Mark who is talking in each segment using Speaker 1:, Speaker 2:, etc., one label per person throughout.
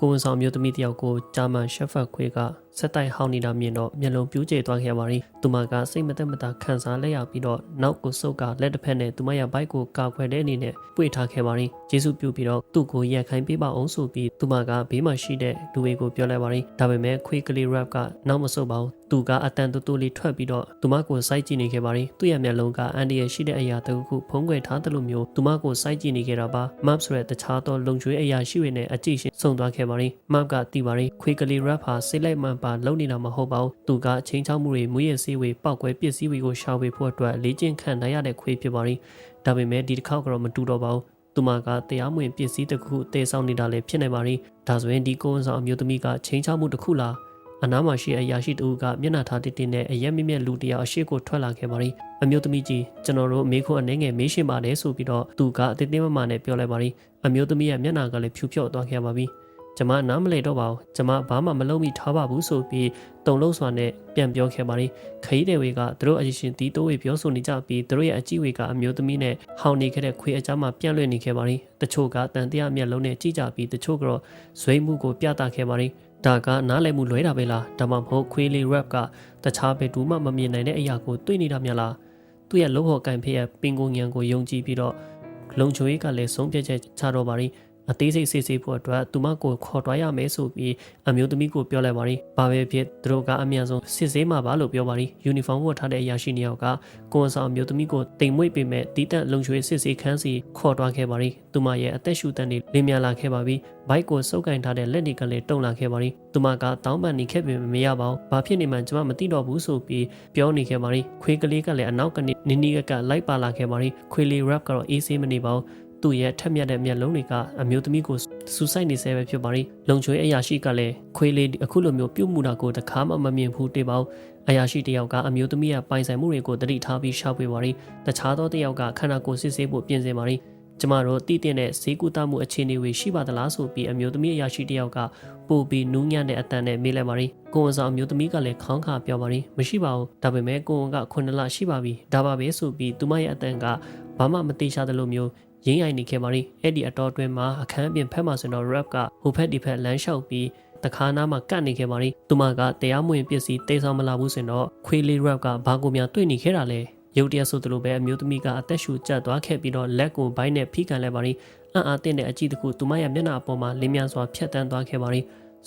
Speaker 1: ကိုဝန်ဆောင်မျိုးသမီးတယောက်ကိုဂျာမန်ရှက်ဖတ်ခွေးကဆက်တိုက်ဟောင်းနေတာမြင်တော့မျက်လုံးပြူးကျသွားခဲ့ပါရီသူမကစိတ်မသက်မသာခံစားလက်ရပြီးတော့နောက်ကိုစုပ်ကလက်တစ်ဖက်နဲ့သူမရဲ့ဘိုက်ကိုကာခွဲတဲ့အနေနဲ့ပွေထားခဲ့ပါရီဂျေစုပြုပြီးတော့သူ့ကိုရက်ခိုင်းပေးပါအောင်ဆိုပြီးသူမကဘေးမှာရှိတဲ့လူတွေကိုပြောလိုက်ပါရီဒါပေမဲ့ခွေးကလေး rap ကနောက်မဆုတ်ပါဘူး သူကအတန်တူတူလေးထွက်ပြီးတော့သူမကိုစိုက်ကြည့်နေခဲ့ပါရီသူ့ရဲ့မျက်လုံးကအန်ဒီရဲ့ရှိတဲ့အရာတခုခုဖုံးကွယ်ထားတယ်လို့မျိုးသူမကိုစိုက်ကြည့်နေခဲ့တာပါ map ဆိုတဲ့တခြားသောလုံချွေးအရာရှိတွေနဲ့အကြည့်ရှင်ဆုံသွားခဲ့ပါရီ map ကတီပါရီခွေးကလေး rap ဟာစိတ်လိုက်မှန်ပါလုံနေတာမဟုတ်ပါဘူးသူကချင်းချောက်မှုတွေမွေးရစေးဝေပောက်ကွဲပစ္စည်းတွေကိုရှာဖွေဖို့အတွက်လေ့ကျင့်ခံနိုင်ရတဲ့ခွေးဖြစ်ပါရီဒါပေမဲ့ဒီတစ်ခေါက်ကတော့မတူတော့ပါဘူးသူမကတရားမဝင်ပစ္စည်းတစ်ခုတည်ဆောက်နေတာလည်းဖြစ်နေပါရီဒါဆိုရင်ဒီကိုဝန်ဆောင်အမျိုးသမီးကချင်းချောက်မှုတစ်ခုလား အနားမှာရှိအရာရှိတူကမျက်နှာထားတစ်တင်နဲ့အရက်မြင့်မြတ်လူတယောက်အရှိကိုထွက်လာခဲ့ပါရီအမျိုးသမီးကြီးကျွန်တော်တို့မေးခွန်းအနေငယ်မေးရှင်ပါတယ်ဆိုပြီးတော့သူကအသေးသေးမမနဲ့ပြောလိုက်ပါရီအမျိုးသမီးရဲ့မျက်နှာကလည်းဖြူဖြော့သွားခဲ့ပါပြီကျမနားမလဲတော့ပါဘူးကျမဘာမှမလုပ်မိထားပါဘူးဆိုပြီးတုံလုံးစွာနဲ့ပြန်ပြောခဲ့ပါရီခရီးတဲ့ဝေကသူတို့အရှင်တီးတိုးဝေပြောဆိုနေကြပြီးသူတို့ရဲ့အကြည့်ဝေကအမျိုးသမီးနဲ့ဟောင်းနေခဲ့တဲ့ခွေးအကြမ်းမှပြန့်လွင့်နေခဲ့ပါရီတချို့ကတန်တရားမျက်လုံးနဲ့ကြည့်ကြပြီးတချို့ကတော့ဇွေးမှုကိုပြသခဲ့ပါရီ ဒါကနားလည်မှုလွဲတာပဲလားဒါမှမဟုတ်ခွေးလေး rap ကတခြားဘယ်သူမှမမြင်နိုင်တဲ့အရာကိုတွေ့နေတာများလားသူ့ရဲ့လုံဟော်ကန်ဖေးရဲ့ပင်ကိုညံကိုယုံကြည်ပြီးတော့လုံချိုရေးကလည်းဆုံးဖြတ်ချက်ချတော့ပါရီ အသေးစိတ်စစ်ဆေးဖို့အတွက်သူမကိုခေါ်တွားရမယ်ဆိုပြီးအမျိုးသမီးကိုပြောလိုက်ပါရီဘာပဲဖြစ်သူတို့ကအမြန်ဆုံးစစ်ဆေးမှာပါလို့ပြောပါရီယူနီဖောင်းဝတ်ထားတဲ့အရာရှိနှစ်ယောက်ကကိုဝန်ဆောင်အမျိုးသမီးကိုတိမ်မွေ့ပေမဲ့တီးတန့်လုံချွေစစ်ဆေးခန်းစီခေါ်တွားခဲ့ပါရီသူမရဲ့အသက်ရှူတန်တွေလင်းမြန်လာခဲ့ပါပြီဘိုက်ကိုစုပ်ကင်ထားတဲ့လက်တွေကလည်းတုံလာခဲ့ပါရီသူမကတောင်းပန်နေခဲ့ပေမဲ့မရပါဘူးဘာဖြစ်နေမှကျွန်မမသိတော့ဘူးဆိုပြီးပြောနေခဲ့ပါရီခွေးကလေးကလည်းအနောက်ကနေနီနီကကလိုက်ပါလာခဲ့ပါရီခွေးလေး rap ကတော့အေးဆေးမနေပါဘူး သူ့ရဲ့ထက်မြက်တဲ့မျက်လုံးတွေကအမျိုးသမီးကိုစူဆိုင်နေဆဲပဲဖြစ်ပါရီလုံချွေးအရာရှိကလည်းခွေးလေးအခုလိုမျိုးပြုတ်မှုတာကိုတခါမှမမြင်ဘူးတေပါဘူးအရာရှိတယောက်ကအမျိုးသမီးရဲ့ပိုင်ဆိုင်မှုတွေကိုတတိထားပြီးရှာဖွေပါရီတခြားသောတယောက်ကခန္ဓာကိုယ်စစ်ဆေးဖို့ပြင်ဆင်ပါရီကျမတို့တည်တဲ့ဈေးကူတမှုအခြေအနေတွေရှိပါသလားဆိုပြီးအမျိုးသမီးအရာရှိတယောက်ကပို့ပြီးနူးညံ့တဲ့အတန်နဲ့မေးလိုက်ပါရီကိုဝန်ဆောင်အမျိုးသမီးကလည်းခေါင်းခါပြောပါရီမရှိပါဘူးဒါပေမဲ့ကိုဝန်က9လရှိပါပြီဒါပါပဲဆိုပြီးသူမရဲ့အတန်ကဘာမှမတိရှာသလိုမျိုး ရင်းရိုင်နေခဲ့ပါရီအဲ့ဒီအတော်တွင်မှာအခန်းပြင်ဖက်မှာဆိုတော့ rap ကဟိုဖက်ဒီဖက်လမ်းလျှောက်ပြီးတခါနာမှာကတ်နေခဲ့ပါရီသူမကတရားမဝင်ပစ္စည်းတိတ်ဆောင်မလာဘူးဆိုတော့ခွေးလေး rap ကဘာကိုများတွေ့နေခဲ့တာလဲရုတ်တရက်ဆိုသလိုပဲအမျိုးသမီးကအသက်ရှူကျသွားခဲ့ပြီးတော့လက်ကိုဘိုင်းနဲ့ဖိကန်လိုက်ပါရီအံ့အားသင့်တဲ့အကြည့်တစ်ခုသူမရဲ့မျက်နှာအပေါ်မှာလင်းမြန်စွာဖြတ်တန်းသွားခဲ့ပါရီ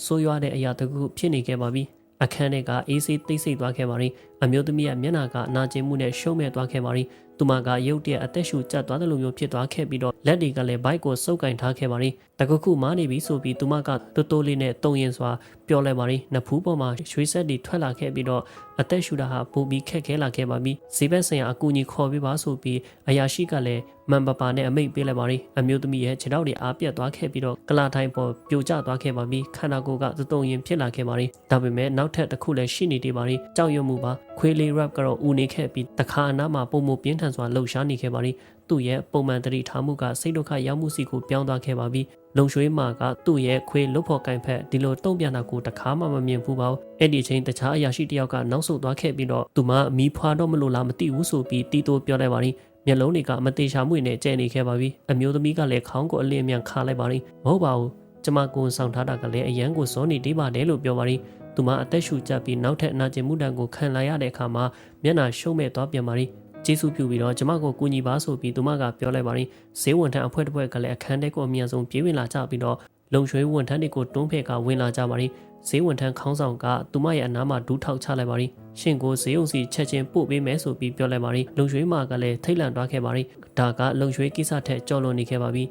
Speaker 1: ဆိုးရွားတဲ့အရာတစ်ခုဖြစ်နေခဲ့ပါပြီအခန်းထဲကအေးဆေးတိတ်ဆိတ်သွားခဲ့ပါရီအမျိုးသမီးရဲ့မျက်နှာကအနာကျင်မှုနဲ့ရှုံးမဲ့သွားခဲ့ပါရီသူမကရုတ်တရက်အသက်ရှူကျသွားတယ်လို့မျိုးဖြစ်သွားခဲ့ပြီးတော့လက်တွေကလည်းဘိုက်ကိုစုပ်ကင်ထားခဲ့ပါရီတကခုမားနေပြီဆိုပြီးသူမကတိုးတိုးလေးနဲ့တုံရင်စွာပြောလိုက်ပါရီနဖူးပေါ်မှာရွှေဆက်တွေထွက်လာခဲ့ပြီးတော့အသက်ရှူတာဟာပုံပြီးခက်ခဲလာခဲ့ပါပြီဈေးဘက်ဆိုင်ရာအကူအညီခေါ်ပေးပါဆိုပြီးအရာရှိကလည်းမန်ပပါနဲ့အမိတ်ပေးလိုက်ပါရီအမျိုးသမီးရဲ့ခြေထောက်တွေအားပြတ်သွားခဲ့ပြီးတော့ကလာထိုင်ပေါ်ပြိုကျသွားခဲ့ပါပြီခန္ဓာကိုယ်ကတုံရင်ဖြစ်လာခဲ့ပါရီဒါပေမဲ့နောက်ထပ်တစ်ခုလည်းရှိနေသေးပါရီကြောက်ရွံ့မှုပါခွေးလေး rap ကတော့ဦးနေခဲ့ပြီးတခါအနားမှာပုံမပြင်းထန်စွာလှုပ်ရှားနေခဲ့ပါရီသူ့ရဲ့ပုံမှန်တတိထားမှုကစိတ်ဒုက္ခရောက်မှုစီကိုပြောင်းသွားခဲ့ပါပြီလုံရွှေမာကသူ့ရဲ့ခွေးလုတ်ဖို့ကင်ဖက်ဒီလိုတုံ့ပြန်တာကိုတခါမှမမြင်ဘူးပါဘူးအဲ့ဒီအချိန်တခြားအရာရှိတယောက်ကနောက်ဆုတ်သွားခဲ့ပြီးတော့သူမမီးဖွာတော့မလို့လားမသိဘူးဆိုပြီးတီးတိုးပြောလိုက်ပါရီမျက်လုံးတွေကမသေးချာမှုနဲ့ကျဲနေခဲ့ပါပြီအမျိုးသမီးကလည်းခေါင်းကိုအလင်းမြန်ခါလိုက်ပါရီမဟုတ်ပါဘူးကျမကိုဆောင်ထားတာကလည်းအရန်ကိုစောနေတေးပါတယ်လို့ပြောပါရီသူမအသက်ရှူကျပ်ပြီးနောက်ထပ်အနာကျင်မှုတန်ကိုခံလာရတဲ့အခါမှာမျက်နှာရှုံးမဲ့သွားပြန်ပါရီ ကျေးဇူးပြုပြီးတော့ကျမကိုကူညီပါဆိုပြီးသူမကပြောလိုက်ပါရင်ဈေးဝန်ထမ်းအဖွဲ့တစ်ဖွဲ့ကလည်းအခန်းထဲကိုအမြန်ဆုံးပြေးဝင်လာကြပြီးတော့လုံရွှေဝန်ထမ်းတွေကိုတွန်းဖဲ့ကဝင်လာကြပါရင်ဈေးဝန်ထမ်းခေါင်းဆောင်ကသူမရဲ့အနားမှာဒူးထောက်ချလိုက်ပါရင်ရှင်ကိုဈေးုံစီချက်ချင်းပို့ပေးမယ်ဆိုပြီးပြောလိုက်ပါရင်လုံရွှေမာကလည်းထိတ်လန့်သွားခဲ့ပါရင်ဒါကလုံရွှေကိစ္စထက်ကြော်လွန်နေခဲ့ပါပြီ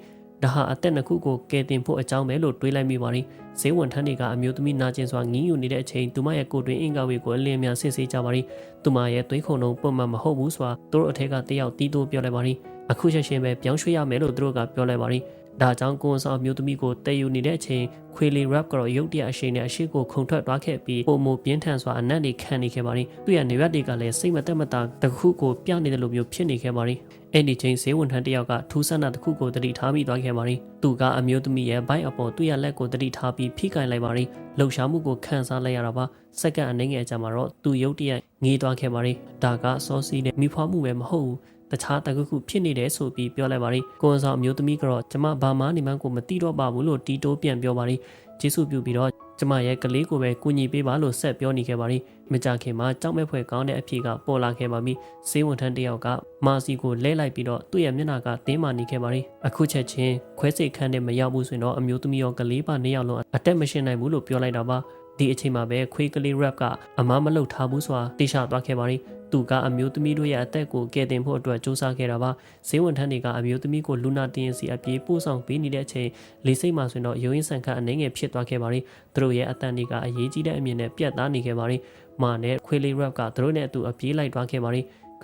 Speaker 1: ဒါဟာအသက်နှစ်ခုကိုကယ်တင်ဖို့အကြောင်းပဲလို့တွေးလိုက်မိပါရင်ဈေးဝန်ထမ်းတွေကအမျိုးသမီးနာကျင်စွာငင်းယူနေတဲ့အချိန်သူမရဲ့ကိုယ်တွင်အင်္ဂါဝေကိုအလင်းမြန်ဆစ်ဆေးကြပါရင်သူမရဲ့သွေးခုံလုံးပုံမှန်မဟုတ်ဘူးဆိုတာသူတို့အထက်ကတယောက်တီးတိုးပြောလိုက်ပါရင်အခုချက်ချင်းပဲပြောင်းရွှေ့ရမယ်လို့သူတို့ကပြောလိုက်ပါရင်ဒါကြောင့်ကိုဝန်ဆောင်မျိုးသမီးကိုတည်ယူနေတဲ့အချိန်ခွေလီ rap ကတော့ရုတ်တရက်အရှိန်နဲ့အရှိကိုခုန်ထွက်သွားခဲ့ပြီးပုံမပြင်းထန်စွာအနက်တွေခံနေခဲ့ပါရင်သူ့ရဲ့နေရွက်တွေကလည်းစိတ်မသက်မသာတခုကိုပြနေတယ်လို့မျိုးဖြစ်နေခဲ့ပါရင် အဲ့ဒီချိန်ဈေးဝန်ထမ်းတယောက်ကထူးဆန်းတာတစ်ခုကိုတတိထားပြီးသွားခဲ့ပါရင်သူကအမျိုးသမီးရဲ့ဘိုက်အပေါ်သူ့ရဲ့လက်ကိုတတိထားပြီးဖိကင်လိုက်ပါရင်လှုပ်ရှားမှုကိုခံစားလိုက်ရတာပါစက္ကန့်အနည်းငယ်အကြာမှာတော့သူရုတ်တရက်ငေးသွားခဲ့ပါရင်ဒါကစောစီးနဲ့မိဖွားမှုပဲမဟုတ်ဘူးတခြားတခုခုဖြစ်နေတယ်ဆိုပြီးပြောလိုက်ပါရီကိုဝန်ဆောင်အမျိုးသမီးကတော့ကျမဘာမှနေမှန်းကိုမသိတော့ပါဘူးလို့တီတိုးပြန်ပြောပါရီကျေးဇူးပြုပြီးတော့ ကျမရဲ့ကလေးကိုပဲကူညီပေးပါလို့ဆက်ပြောနေခဲ့ပါရီမကြခင်မှာကြောက်မဲ့ဖွယ်ကောင်းတဲ့အဖြေကပေါ်လာခဲ့ပါပြီစေးဝန်ထမ်းတစ်ယောက်ကမာစီကိုလဲလိုက်ပြီးတော့သူ့ရဲ့မျက်နှာကတင်းမာနေခဲ့ပါရီအခုချက်ချင်းခွဲစိတ်ခန်းနဲ့မရောက်ဘူးဆိုရင်တော့အမျိုးသမီးရောကလေးပါနှစ်ယောက်လုံးအတက်မရှင်နိုင်ဘူးလို့ပြောလိုက်တာပါ ဒီအချိန်မှာပဲခွေးကလေး rap ကအမားမလုပ်ထားဘူးဆိုတာသိချသွားခဲ့ပါရီသူကအမျိုးသမီးတို့ရဲ့အသက်ကိုကယ်တင်ဖို့အတွက်စူးစမ်းခဲ့တာပါဈေးဝန်ထမ်းတွေကအမျိုးသမီးကိုလူနာတင်စီအပြေးပို့ဆောင်ပေးနေတဲ့အချိန်လေးစိတ်မှဆိုရင်တော့ရုံးရင်းဆန်ခတ်အနေငယ်ဖြစ်သွားခဲ့ပါရီသူတို့ရဲ့အတန်တွေကအရေးကြီးတဲ့အမြင်နဲ့ပြတ်သားနေခဲ့ပါရီမာနဲ့ခွေးလေး rap ကသူတို့နဲ့အတူအပြေးလိုက်သွားခဲ့ပါရီ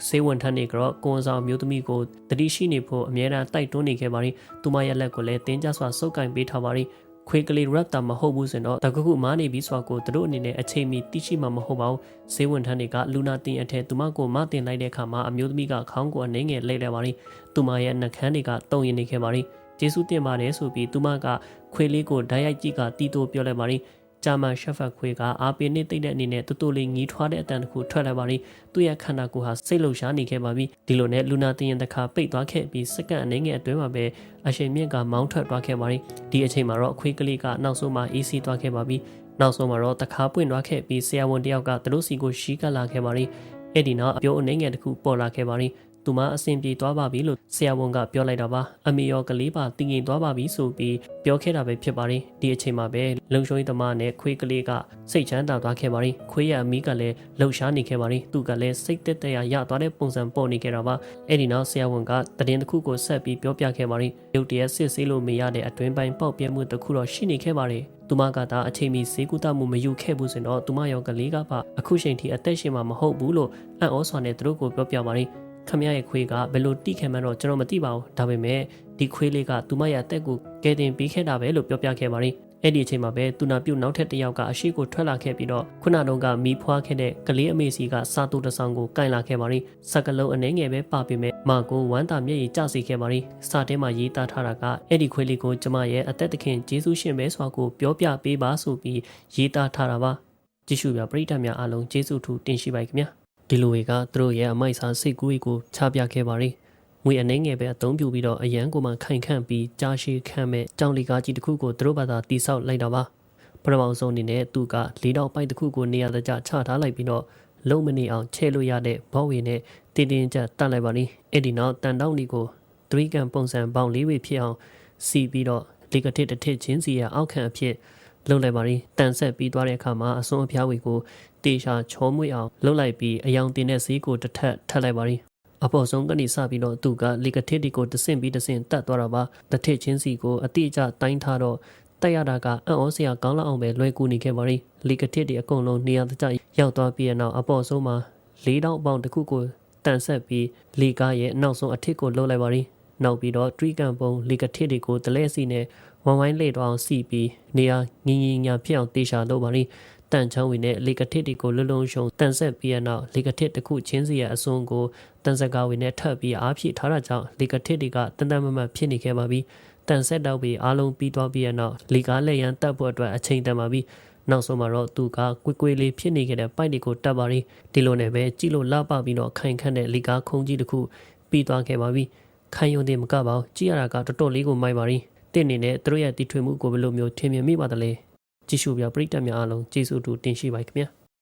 Speaker 1: စေဝန်ထမ်းတွေကတော့ကိုဝန်ဆောင်မျိုးသမီးကိုတတိရှိနေဖို့အမြဲတမ်းတိုက်တွန်းနေခဲ့ပါရီသူမရဲ့လက်ကိုလည်းတင်းကျပ်စွာစုပ်ကင်ပေးထားပါရီ ခွေးကလေး rap တာမဟုတ်ဘူးဆိုရင်တော့တကခုမားနေပြီဆိုတာကိုသူတို့အနေနဲ့အချိန်မီသိရှိမှာမဟုတ်ပါဘူးဈေးဝန်ထမ်းတွေကလူနာတင်အထက်သူမကိုမတင်လိုက်တဲ့အခါမှာအမျိုးသမီးကခေါင်းကိုအနေငယ်လှည့်လဲပါရီသူမရဲ့နှကန်းတွေကတုံရင်နေခဲ့ပါရီကျေးဇူးတင်ပါတယ်ဆိုပြီးသူမကခွေးလေးကိုဓာတ်ရိုက်ကြည့်ကတီးတိုးပြောလိုက်ပါရီ ဂျာမန်ရှက်ဖတ်ခွေးကအာပင်နဲ့တိတ်တဲ့အနေနဲ့တူတူလေးငီးထွားတဲ့အတန်တစ်ခုထွက်လာပါရီသူ့ရဲ့ခန္ဓာကိုယ်ဟာစိတ်လှုပ်ရှားနေခဲ့ပါပြီဒီလိုနဲ့လူနာတင်ရင်တစ်ခါပိတ်သွားခဲ့ပြီးစက္ကန့်အနေငယ်အတွင်းမှာပဲအရှင်မြင့်ကမောင်းထွက်သွားခဲ့ပါရီဒီအချိန်မှာတော့အခွေးကလေးကနောက်ဆုံးမှအေးစီးသွားခဲ့ပါပြီနောက်ဆုံးမှာတော့တခါပွင့်သွားခဲ့ပြီးဆရာဝန်တယောက်ကသူတို့စီကိုရှီးကပ်လာခဲ့ပါရီအဲ့ဒီနောက်အပြုံးအနေငယ်တစ်ခုပေါ်လာခဲ့ပါရီ သူမအဆင်ပြေသွားပါပြီလို့ဆရာဝန်ကပြောလိုက်တာပါအမေရောကလေးပါတည်ငြိမ်သွားပါပြီဆိုပြီးပြောခဲ့တာပဲဖြစ်ပါတယ်ဒီအချိန်မှာပဲလုံရှုံးရေးသမားနဲ့ခွေးကလေးကစိတ်ချမ်းသာသွားခဲ့ပါတယ်ခွေးရဲ့အမီးကလည်းလှုပ်ရှားနေခဲ့ပါတယ်သူကလည်းစိတ်တက်တက်ရရသွားတဲ့ပုံစံပေါ်နေခဲ့တာပါအဲ့ဒီနောက်ဆရာဝန်ကတည်င်းတစ်ခုကိုဆက်ပြီးပြောပြခဲ့ပါတယ်ရုတ်တရက်စစ်ဆေးလို့မရတဲ့အတွင်းပိုင်းပေါက်ပြဲမှုတစ်ခုတော့ရှိနေခဲ့ပါတယ်သူမကသာအချိန်မီဈေးကူတမှုမယူခဲ့ဘူးဆိုတော့သူမရောကလေးကပါအခုချိန်ထိအသက်ရှင်မှာမဟုတ်ဘူးလို့အံ့ဩစွာနဲ့သူတို့ကိုပြောပြပါတယ် ခမရရဲ့ခွေးကဘယ်လိုတိခံမှန်းတော့ကျွန်တော်မသိပါဘူးဒါပေမဲ့ဒီခွေးလေးကသူမရဲ့အသက်ကိုကယ်တင်ပေးခဲ့တာပဲလို့ပြောပြခဲ့ပါတယ်အဲ့ဒီအချိန်မှာပဲသူနာပြုတ်နောက်ထပ်တစ်ယောက်ကအရှိကိုထွက်လာခဲ့ပြီးတော့ခုနတုန်းကမီးဖွားခဲ့တဲ့ကလေးအမေစီကစာတူတစ်ဆောင်ကိုကင်လာခဲ့ပါရီစကလုံးအနေငယ်ပဲပါပေမဲ့မာကိုဝမ်းတာမျက်ရည်ကျစေခဲ့ပါရီစာထဲမှာရေးသားထားတာကအဲ့ဒီခွေးလေးကိုကျမရဲ့အသက်သခင်ဂျေဆုရှင်ပဲဆိုတာကိုပြောပြပေးပါဆိုပြီးရေးသားထားတာပါကြည့်ရှုပြပရိသတ်များအားလုံးကျေးဇူးထူးတင်ရှိပါခင်ဗျာ ဒီလိုတွေကသူတို့ရဲ့အမိုက်စားစိတ်ကူးကိုချပြခဲ့ပါရီငွေအနေငယ်ပဲအသုံးပြုပြီးတော့အရန်ကိုမှခိုင်ခန့်ပြီးကြားရှိခန့်မဲ့ကြောင်လီကားကြီးတစ်ခုကိုသူတို့ဘာသာတိဆောက်လိုက်တာပါပထမဆုံးအနေနဲ့သူကလေးတော့ပိုက်တစ်ခုကိုနေရာတကျချထားလိုက်ပြီးတော့လုံးမနေအောင်ချဲ့လို့ရတဲ့ဘောက်ဝေနဲ့တင်းတင်းကြပ်တတ်လိုက်ပါလိအဲ့ဒီနောက်တန်တောင်းဒီကိုသရီကန်ပုံစံပေါင်းလေးဝေဖြစ်အောင်စီပြီးတော့လီကတစ်တစ်ထစ်ချင်းစီရဲ့အောက်ခံအဖြစ် လှုပ်လိုက်ပါလိတန်ဆက်ပြီးသွားတဲ့အခါမှာအစွန်းအဖျားဝေကိုတေရှာချောမွေ့အောင်လှုပ်လိုက်ပြီးအယောင်တင်တဲ့ဈေးကိုတစ်ထပ်ထပ်လိုက်ပါလိအပေါ်ဆုံးကနေစပြီးတော့သူကလီကတစ်ဒီကိုတဆင့်ပြီးတဆင့်တတ်သွားတာပါတစ်ထစ်ချင်းစီကိုအတိအကျတိုင်းထားတော့တက်ရတာကအံ့ဩစရာကောင်းလောက်အောင်ပဲလွယ်ကူနေခဲ့ပါလိလီကတစ်ဒီအကုန်လုံးနေရာတကျရောက်သွားပြီးတဲ့နောက်အပေါ်ဆုံးမှာ၄တောင်ပေါင်တစ်ခုကိုတန်ဆက်ပြီးလီကားရဲ့နောက်ဆုံးအထစ်ကိုလှုပ်လိုက်ပါလိနောက်ပြီးတော့ထရီကန်ပုံလီကတစ်တွေကိုတလဲစီနဲ့ ဝမ်ဝိုင်းလေတော့အောင်စီပြီးနေရာငင်းငင်းညာဖြစ်အောင်တေချာလုပ်ပါလိတန်ချောင်းဝင်နဲ့လေကထစ်တွေကိုလွလုံရှုံတန်ဆက်ပြီးရနောက်လေကထစ်တစ်ခုချင်းစီရဲ့အစွန်းကိုတန်ဆက်ကားဝင်နဲ့ထပ်ပြီးအားဖြည့်ထားတာကြောင့်လေကထစ်တွေကတန်တန်မမတ်ဖြစ်နေခဲ့ပါပြီတန်ဆက်တော့ပြီးအားလုံးပြီးသွားပြီးရနောက်လေကားလက်ရန်တက်ဖို့အတွက်အချိန်တန်ပါပြီနောက်ဆုံးမှာတော့သူကကွေကွေလေးဖြစ်နေခဲ့တဲ့ပိုက်တွေကိုတက်ပါရီဒီလိုနဲ့ပဲကြည့်လို့လှပပြီးတော့ခိုင်ခန့်တဲ့လေကားခုံကြီးတစ်ခုပြီးသွားခဲ့ပါပြီခိုင်ယုံတယ်မကပါဘူးကြည့်ရတာကတော်တော်လေးကိုမိုက်ပါရီ တင့်နေနဲ့သူတို့ရဲ့တီထွင်မှုကိုဘယ်လိုမျိုးထင်မြင်မိပါသလဲကြည့်ရှုပြပရိသတ်များအားလုံးကျေးဇူးတူတင်ရှိပါခင်ဗျာ